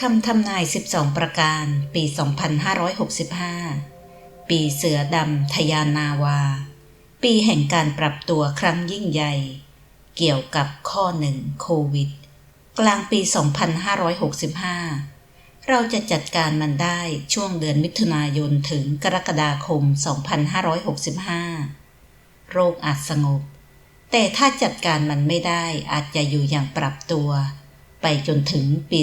คำทำนาย 12 ประการ ปี 2565 ปีเสือดำทยานาวา ปีแห่งการปรับตัวครั้งยิ่งใหญ่ เกี่ยวกับข้อหนึ่งโควิด กลางปี 2565 เราจะจัดการมันได้ช่วงเดือนมิถุนายนถึงกรกฎาคม 2565 โรคอาจสงบ แต่ถ้าจัดการมันไม่ได้อาจจะอยู่อย่างปรับตัว ไปจนถึงปี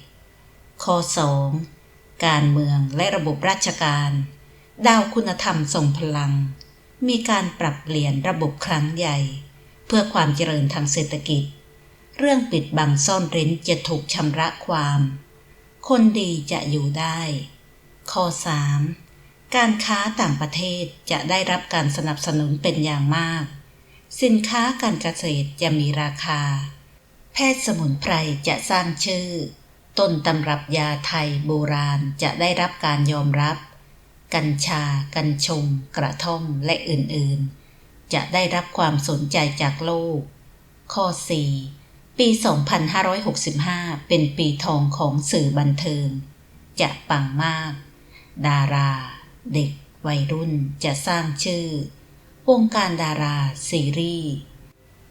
2567 ข้อ 2 การเมืองและระบบราชการ ดาวคุณธรรมทรงพลัง มีการปรับเปลี่ยนระบบครั้งใหญ่ เพื่อความเจริญทางเศรษฐกิจ เรื่องปิดบังซ่อนเร้นจะถูกชำระความ คนดีจะอยู่ได้ ข้อ 3 การค้าต่างประเทศจะได้รับการสนับสนุนเป็นอย่างมาก สินค้าการเกษตรจะมีราคา แพทย์สมุนไพรจะสร้างชื่อ ต้นตำรับยาไทยโบราณจะได้รับการยอมรับ กัญชา กัญชง กระท่อม และอื่นๆ จะได้รับความสนใจจากโลก ข้อ 4 ปี 2565 เป็นปีทองของสื่อบันเทิง จะปังมาก ดารา เด็ก วัยรุ่นจะสร้างชื่อ วงการดารา ซีรีส์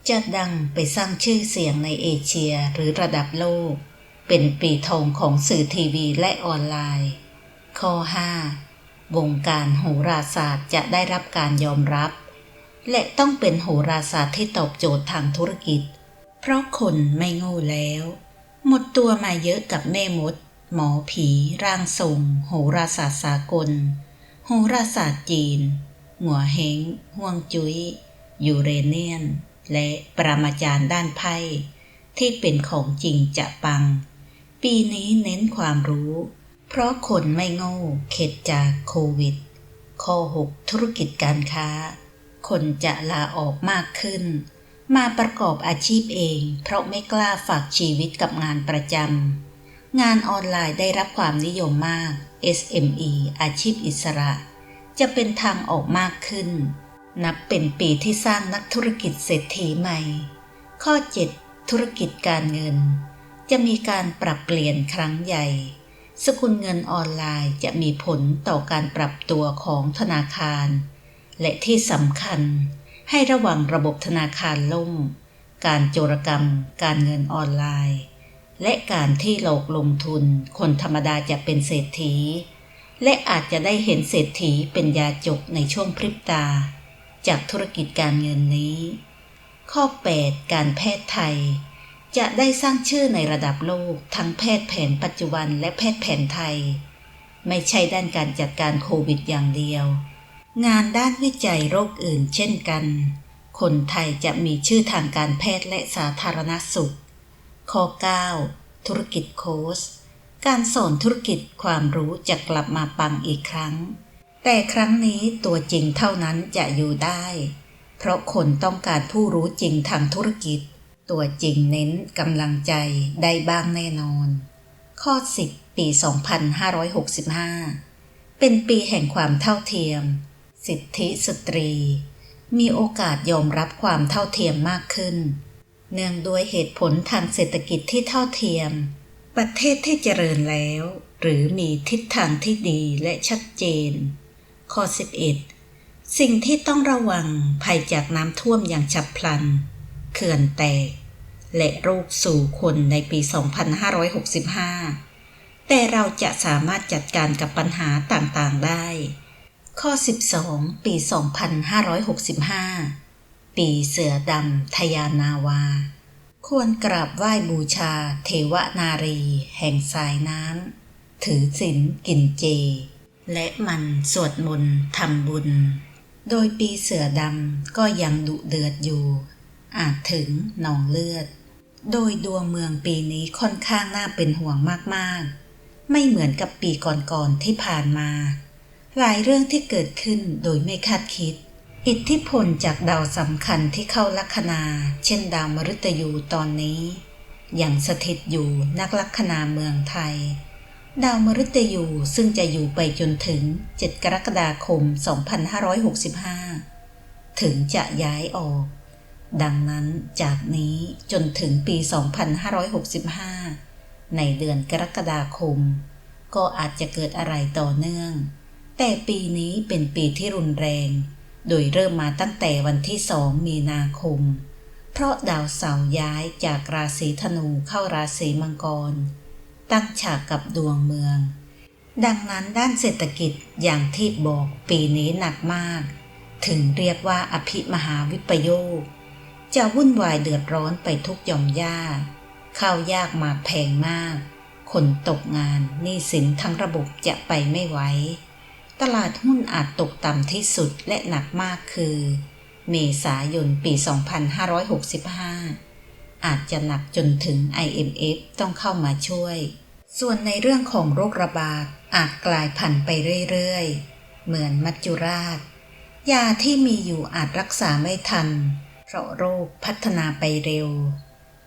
จะดังไปสร้างชื่อเสียงในเอเชียหรือระดับโลก เป็นปีทองของสื่อทีวีและออนไลน์ ข้อ 5. วงการโหราศาสตร์จะได้รับการยอมรับ และต้องเป็นโหราศาสตร์ที่ตอบโจทย์ทางธุรกิจ เพราะคนไม่โง่แล้ว หมดตัวมาเยอะกับแม่มด หมอผี ร่างทรง โหราศาสตร์สากล โหราศาสตร์จีน หัวเฮงห่วงจุย้ยยูเรเนียน และปรมาจารย์ด้านไพ่ที่เป็นของจริงจะปัง ปีนี้เน้นความรู้ เพราะคนไม่โง่เข็ดจากโควิด ข้อ 6 ธุรกิจการค้า คนจะลาออกมากขึ้น มาประกอบอาชีพเอง เพราะไม่กล้าฝากชีวิตกับงานประจำงานออนไลน์ได้รับความนิยมมาก SME อาชีพอิสระ จะเป็นทางออกมากขึ้น นับเป็นปีที่สร้างนักธุรกิจเศรษฐีใหม่ ข้อ 7 ธุรกิจการเงิน จะมีการปรับเปลี่ยนครั้งใหญ่ สกุลเงินออนไลน์จะมีผลต่อการปรับตัวของธนาคาร และที่สำคัญ ให้ระวังระบบธนาคารล่ม การโจรกรรม การเงินออนไลน์ และการที่หลอกลงทุน คนธรรมดาจะเป็นเศรษฐี และอาจจะได้เห็นเศรษฐีเป็นยาจกในช่วงพริบตา จากธุรกิจการเงินนี้ ข้อ 8 การแพทย์ไทย จะได้สร้างชื่อในระดับโลกทั้งแพทย์แผนปัจจุบันและแพทย์แผนไทย ไม่ใช่ด้านการจัดการโควิดอย่างเดียว งานด้านวิจัยโรคอื่นเช่นกัน คนไทยจะมีชื่อทางการแพทย์และสาธารณสุข ข้อ 9 ธุรกิจโค้ชการสอนธุรกิจความรู้จะกลับมาปังอีกครั้ง แต่ครั้งนี้ตัวจริงเท่านั้นจะอยู่ได้ เพราะคนต้องการผู้รู้จริงทางธุรกิจ ตัวจริงเน้นกำลังใจได้บ้างแน่นอน ข้อ 10 ปี 2565 เป็นปีแห่งความเท่าเทียม สิทธิสตรี มีโอกาสยอมรับความเท่าเทียมมากขึ้น เนื่องด้วยเหตุผลทางเศรษฐกิจที่เท่าเทียม ประเทศที่เจริญแล้ว หรือมีทิศทางที่ดีและชัดเจน ข้อ 11 สิ่งที่ต้องระวังภัยจากน้ำท่วมอย่างฉับพลัน เขื่อนแตก และโรคสู่คนในปี 2565 แต่เราจะสามารถจัดการกับปัญหาต่างๆได้ ข้อ 12 ปี 2565 ปีเสือดำทยานาวา ควรกราบไหว้บูชา เทวนารี แห่งสายน้ำ ถือศีลกินเจ และมันสวดมนต์ทำบุญ โดยปีเสือดำก็ยังดุเดือดอยู่ อาจถึงหนองเลือด โดยดวงเมืองปีนี้ค่อนข้างน่าเป็นห่วงมากๆ ไม่เหมือนกับปีก่อนๆที่ผ่านมา หลายเรื่องที่เกิดขึ้นโดยไม่คาดคิด อิทธิพลจากดาวสำคัญที่เข้าลัคนา เช่นดาวมฤตยูตอนนี้ อยังสถิตอยู่นักลัคนาเมืองไทย ดาวมฤตยูซึ่งจะอยู่ไปจนถึง 7 กรกฎาคม 2565 ถึงจะย้ายออก ดังนั้นจากนี้จนถึงปี 2565 ในเดือนกรกฎาคม ก็อาจจะเกิดอะไรต่อเนื่อง แต่ปีนี้เป็นปีที่รุนแรง โดยเริ่มมาตั้งแต่วันที่สองมีนาคม เพราะดาวเสาร์ย้ายจากราศีธนูเข้าราศีมังกร ตั้งฉากกับดวงเมือง ดังนั้นด้านเศรษฐกิจอย่างที่บอกปีนี้หนักมาก ถึงเรียกว่าอภิมหาวิปโยค จะวุ่นวายเดือดร้อนไปทุกย่อมย่าข้าวยากหมากแพงมาก คนตกงานหนี้สินทั้งระบบจะไปไม่ไหว ตลาดหุ้นอาจตกต่ำที่สุดและหนักมากคือ เมษายนปี 2565 อาจจะหนักจนถึง IMF ต้องเข้ามาช่วย ส่วนในเรื่องของโรคระบาดอาจกลายพันธุ์ไปเรื่อยๆ เหมือนมัจจุราช ยาที่มีอยู่อาจรักษาไม่ทัน เพราะโรคพัฒนาไปเร็ว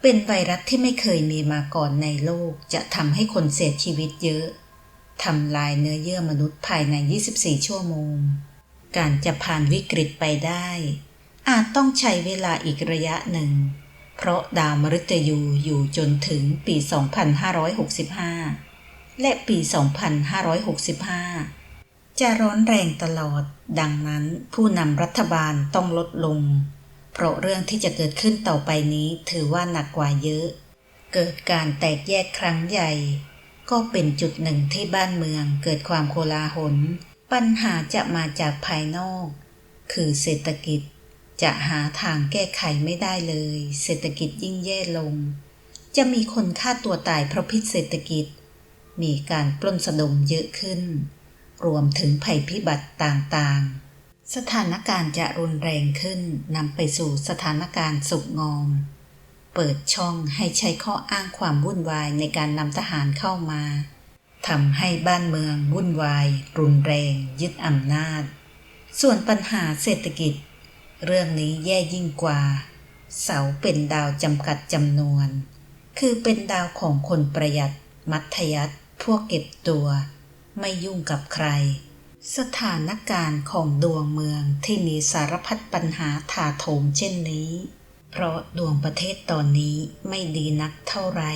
เป็นไวรัสที่ไม่เคยมีมาก่อนในโลกจะทำให้คนเสียชีวิตเยอะทำลายเนื้อเยื่อมนุษย์ภายใน 24 ชั่วโมง การจะผ่านวิกฤตไปได้ อาจต้องใช้เวลาอีกระยะหนึ่ง เพราะดาวมฤตยูอยู่จนถึงปี 2565 และปี 2565 จะร้อนแรงตลอด ดังนั้นผู้นำรัฐบาลต้องลดลง เพราะเรื่องที่จะเกิดขึ้นต่อไปนี้ถือว่าหนักกว่าเยอะ เกิดการแตกแยกครั้งใหญ่ ก็เป็นจุดหนึ่งที่บ้านเมืองเกิดความโกลาหล ปัญหาจะมาจากภายนอก คือเศรษฐกิจ จะหาทางแก้ไขไม่ได้เลย เศรษฐกิจยิ่งแย่ลง จะมีคนฆ่าตัวตายเพราะพิษเศรษฐกิจ มีการปล้นสะดมเยอะขึ้น รวมถึงภัยพิบัติต่างๆ สถานการณ์จะรุนแรงขึ้นนำไปสู่สถานการณ์สุกงอม เปิดช่องให้ใช้ข้ออ้างความวุ่นวายในการนำทหารเข้ามาทำให้บ้านเมืองวุ่นวาย รุนแรง ยึดอำนาจ ส่วนปัญหาเศรษฐกิจ เรื่องนี้แย่ยิ่งกว่า เสาเป็นดาวจำกัดจำนวน คือเป็นดาวของคนประหยัด มัธยัติพวกเก็บตัว ไม่ยุ่งกับใคร สถานการณ์ของดวงเมืองที่มีสารพัดปัญหาถาโถมเช่นนี้ เพราะดวงประเทศตอนนี้ไม่ดีนักเท่าไหร่